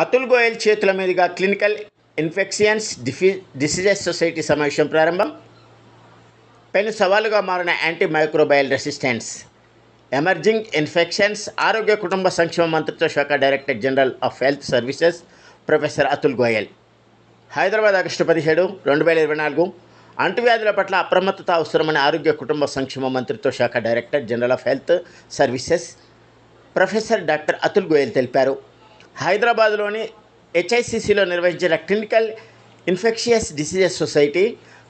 అతుల్ గోయల్ చేతుల మీదుగా clinical infections డిఫి డిసీజెస్ సొసైటీ సమావేశం ప్రారంభం. పెను సవాలుగా మారిన anti microbial resistance. Emerging infections ఆరోగ్య కుటుంబ సంక్షేమ మంత్రిత్వ శాఖ director general of health services professor Atul Goyal. Hyderabad August పదిహేడు రెండు వేల ఇరవై నాలుగు. అంటువ్యాధుల పట్ల అప్రమత్తత అవసరమని ఆరోగ్య కుటుంబ సంక్షేమ మంత్రిత్వ శాఖ director general of health services professor doctor Atul Goyal తెలిపారు. హైదరాబాద్లోని హెచ్ఐసిసిలో నిర్వహించిన క్లినికల్ ఇన్ఫెక్షియస్ డిసీజెస్ సొసైటీ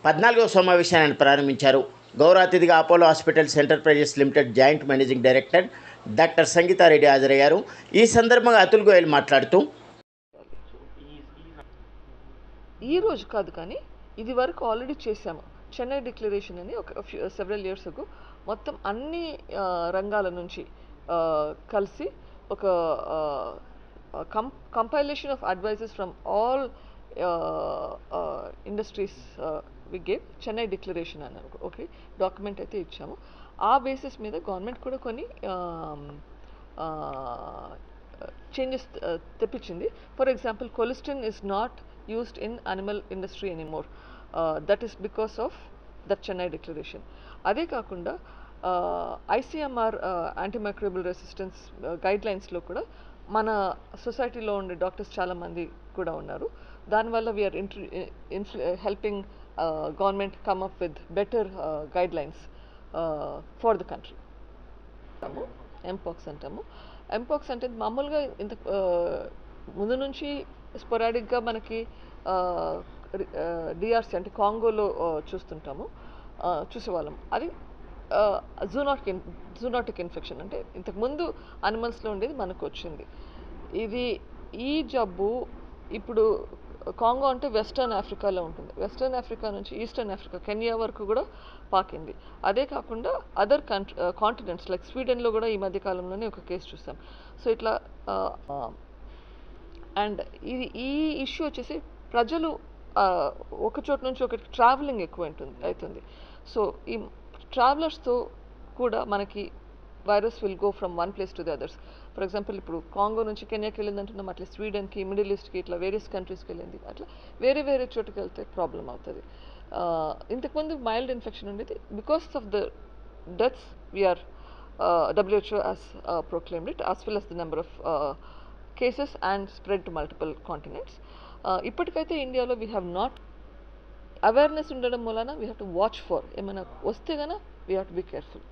పద్నాలుగవ సమావేశాన్ని ప్రారంభించారు. గౌరవ అతిథిగా Apollo hospitals enterprises limited joint managing director doctor Sangeetha Reddy హాజరయ్యారు. ఈ సందర్భంగా అతుల్ గోయల్ మాట్లాడుతూ ఈ రోజు కాదు కానీ ఇది వరకు ఆల్రెడీ చేశాము. చెన్నై డిక్లరేషన్ అని ఒక సెవెరల్ ఇయర్స్ మొత్తం అన్ని రంగాల నుంచి కలిసి ఒక com compilation of advises from all industries we gave Chennai declaration అన్నారు ఓకే డాక్యుమెంట్ అయితే ఇచ్చాము. ఆ బేసిస్ మీద గవర్నమెంట్ కూడా కొన్ని చేంజెస్ తెప్పించింది. For example colistin is not used in animal industry anymore that is because of that Chennai declaration అదే కాకుండా ఐసీఎంఆర్ యాంటీమైక్రోబియల్ రెసిస్టెన్స్ గైడ్లైన్స్లో కూడా మన సొసైటీలో ఉండే డాక్టర్స్ చాలామంది కూడా ఉన్నారు. దానివల్ల we're entry helping government come up with better guidelines for the country అంటాము ఎంపాక్స్ అంటాము. ఎంపాక్స్ అంటే మామూలుగా ఇంత uh, ముందు నుంచి స్పొరాడిక్గా మనకి uh, డిఆర్సీ uh, అంటే కాంగోలో చూస్తుంటాము. చూసేవాళ్ళం. అది జూనాటిక్ ఇన్ జూనాటిక్ ఇన్ఫెక్షన్ అంటే ఇంతకుముందు అనిమల్స్లో ఉండేది మనకు వచ్చింది. ఇది ఈ జబ్బు ఇప్పుడు కాంగో అంటే వెస్టర్న్ ఆఫ్రికాలో ఉంటుంది. వెస్టర్న్ ఆఫ్రికా నుంచి ఈస్టర్న్ ఆఫ్రికా కెన్యా వరకు కూడా పాకింది. అదే కాకుండా అదర్ కంట్రీ కాంటినెంట్స్ లైక్ స్వీడన్లో కూడా ఈ మధ్య కాలంలోనే ఒక కేసు చూసాం. సో ఇట్లా అండ్ ఇది ఈ ఇష్యూ వచ్చేసి ప్రజలు ఒక చోటు నుంచి ఒకటి ట్రావెలింగ్ ఎక్కువ ఉంటుంది అవుతుంది. సో ఈ ట్రావెలర్స్తో కూడా మనకి virus will go from one place to the others for example ఇప్పుడు కాంగో నుంచి కెన్యాకి వెళ్ళింది అంటున్నాం అట్లా స్వీడన్కి మిడిల్ ఈస్ట్కి ఇట్లా వేరియస్ కంట్రీస్కి వెళ్ళింది అట్లా వేరే వేరే చోటుకి వెళ్తే ప్రాబ్లం అవుతుంది ఆ, ఇంతకుముందు మైల్డ్ ఇన్ఫెక్షన్ ఉండేది because of the deaths we are WHO has uh, proclaimed it as well as the number of uh, cases and spread to multiple continents. Uh, ఇప్పటికైతే ఇండియాలో వీ హ్యావ్ నాట్ అవేర్నెస్ ఉండడం వలన we have to watch for ఏమైనా వస్తే కనుక we have to be careful